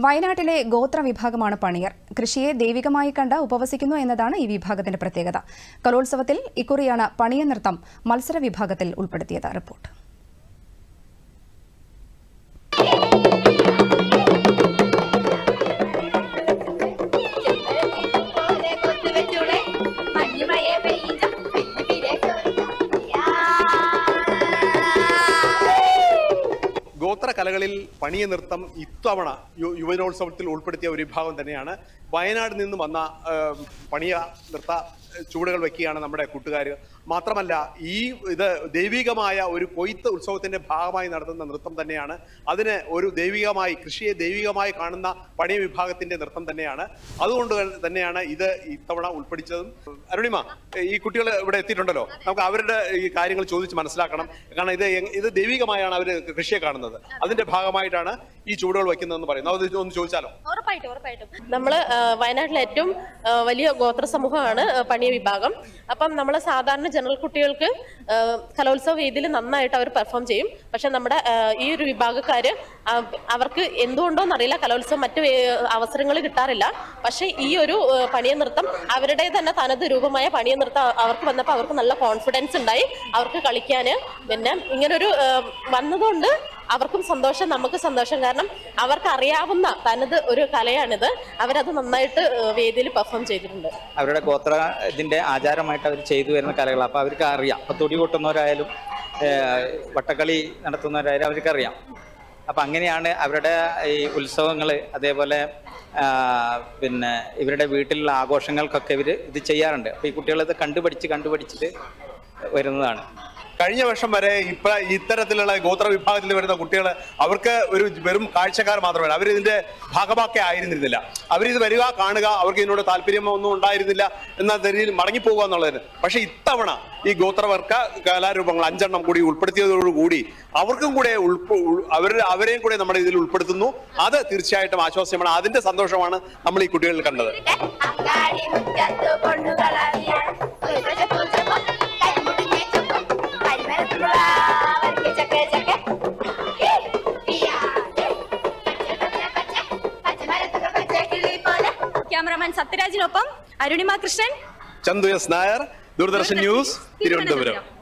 വയനാട്ടിലെ ഗോത്ര വിഭാഗമാണ് പണിയർ. കൃഷിയെ ദൈവികമായി കണ്ട് ഉപവസിക്കുന്നു എന്നതാണ് ഈ വിഭാഗത്തിന്റെ പ്രത്യേകത. കലോത്സവത്തിൽ ഇക്കുറിയാണ് പണിയ നൃത്തം മത്സര വിഭാഗത്തിൽ ഉൾപ്പെടുത്തിയത് റിപ്പോർട്ട്. ഗോത്ര കലകളിൽ പണിയ നൃത്തം ഇത്തവണ യു- യുവജനോത്സവത്തിൽ ഉൾപ്പെടുത്തിയ ഒരു വിഭാഗം തന്നെയാണ്. വയനാട് നിന്ന് വന്ന പണിയ നൃത്ത ചൂടുകൾ വെക്കുകയാണ് നമ്മുടെ കൂട്ടുകാർ മാത്രമല്ല ഈ ഇത് ദൈവികമായ ഒരു കൊയ്ത്ത് ഉത്സവത്തിന്റെ ഭാഗമായി നടത്തുന്ന നൃത്തം തന്നെയാണ്. അതിന് ഒരു ദൈവികമായി കൃഷിയെ ദൈവികമായി കാണുന്ന പണിയ വിഭാഗത്തിന്റെ നൃത്തം തന്നെയാണ്. അതുകൊണ്ട് തന്നെയാണ് ഇത് ഇത്തവണ ഉൾപ്പെടുത്തതും അരുണിമ ഈ കുട്ടികൾ ഇവിടെ എത്തിയിട്ടുണ്ടല്ലോ. നമുക്ക് അവരുടെ ഈ കാര്യങ്ങൾ ചോദിച്ച് മനസ്സിലാക്കണം. കാരണം ഇത് ഇത് ദൈവികമായാണ് അവർ കൃഷിയെ കാണുന്നത്. അതിന്റെ ഭാഗമായിട്ടാണ് ഈ ചൂടുകൾ വെക്കുന്നതെന്ന് പറയുന്നത്. അത് ഒന്ന് ചോദിച്ചാലോ? ഉറപ്പായിട്ടും ഉറപ്പായിട്ടും. നമ്മൾ വയനാട്ടിലെ ഏറ്റവും വലിയ ഗോത്ര സമൂഹമാണ് പണിയ വിഭാഗം. അപ്പം നമ്മൾ സാധാരണ ജനറൽ കുട്ടികൾക്ക് കലോത്സവ വേദിയിൽ നന്നായിട്ട് അവർ പെർഫോം ചെയ്യും. പക്ഷെ നമ്മുടെ ഈ ഒരു വിഭാഗക്കാർ അവർക്ക് എന്തുകൊണ്ടോന്നറിയില്ല കലോത്സവം മറ്റു അവസരങ്ങൾ കിട്ടാറില്ല. പക്ഷെ ഈ ഒരു പണിയ നൃത്തം അവരുടെ തന്നെ തനത് രൂപമായ പണിയ നൃത്തം അവർക്ക് വന്നപ്പോൾ അവർക്ക് നല്ല കോൺഫിഡൻസ് ഉണ്ടായി അവർക്ക് കളിക്കാന്. പിന്നെ ഇങ്ങനൊരു വന്നതുകൊണ്ട് അവർക്കും സന്തോഷം നമുക്ക് സന്തോഷം. കാരണം അവർക്ക് അറിയാവുന്ന തനത് ഒരു കലയാണിത്. അവരത് നന്നായിട്ട് വേദിയിൽ പെർഫോം ചെയ്തിട്ടുണ്ട്. അവരുടെ ഗോത്ര ഇതിന്റെ ആചാരമായിട്ട് അവർ ചെയ്തു വരുന്ന കലകൾ. അപ്പൊ അവർക്ക് അറിയാം അപ്പൊ തുടി കൊട്ടുന്നവരായാലും വട്ടക്കളി നടത്തുന്നവരായാലും അവർക്ക് അറിയാം അപ്പം അങ്ങനെയാണ് അവരുടെ ഈ ഉത്സവങ്ങൾ അതേപോലെ പിന്നെ ഇവരുടെ വീട്ടിലുള്ള ആഘോഷങ്ങൾക്കൊക്കെ ഇവർ ഇത് ചെയ്യാറുണ്ട്. അപ്പോൾ ഈ കുട്ടികളിത് കണ്ടുപഠിച്ച് കണ്ടുപഠിച്ചിട്ട് വരുന്നതാണ്. കഴിഞ്ഞ വർഷം വരെ ഇപ്പ ഇത്തരത്തിലുള്ള ഗോത്ര വിഭാഗത്തിൽ വരുന്ന കുട്ടികൾ അവർക്ക് ഒരു വെറും കാഴ്ചക്കാർ മാത്രമല്ല അവർ ഇതിന്റെ ഭാഗമാക്കേ ആയിരുന്നിരുന്നില്ല. അവരിത് വരിക കാണുക അവർക്ക് ഇതിനോട് താല്പര്യമോ ഒന്നും ഉണ്ടായിരുന്നില്ല എന്ന രീതിയിൽ മടങ്ങിപ്പോകുക എന്നുള്ളതിന്. പക്ഷെ ഇത്തവണ ഈ ഗോത്രവർഗ കലാരൂപങ്ങൾ അഞ്ചെണ്ണം കൂടി ഉൾപ്പെടുത്തിയതോടുകൂടി അവർക്കും കൂടെ ഉൾപ്പ- അവർ അവരെയും കൂടെ നമ്മുടെ ഇതിൽ ഉൾപ്പെടുത്തുന്നു. അത് തീർച്ചയായിട്ടും ആശ്വാസ്യമാണ്. അതിന്റെ സന്തോഷമാണ് നമ്മൾ ഈ കുട്ടികളിൽ കണ്ടത്. ക്യാമറമാൻ സത്യരാജിനൊപ്പം അരുണിമ കൃഷ്ണൻ. ചന്തു എസ് നായർ. ദൂരദർശൻ ന്യൂസ് തിരുവനന്തപുരം.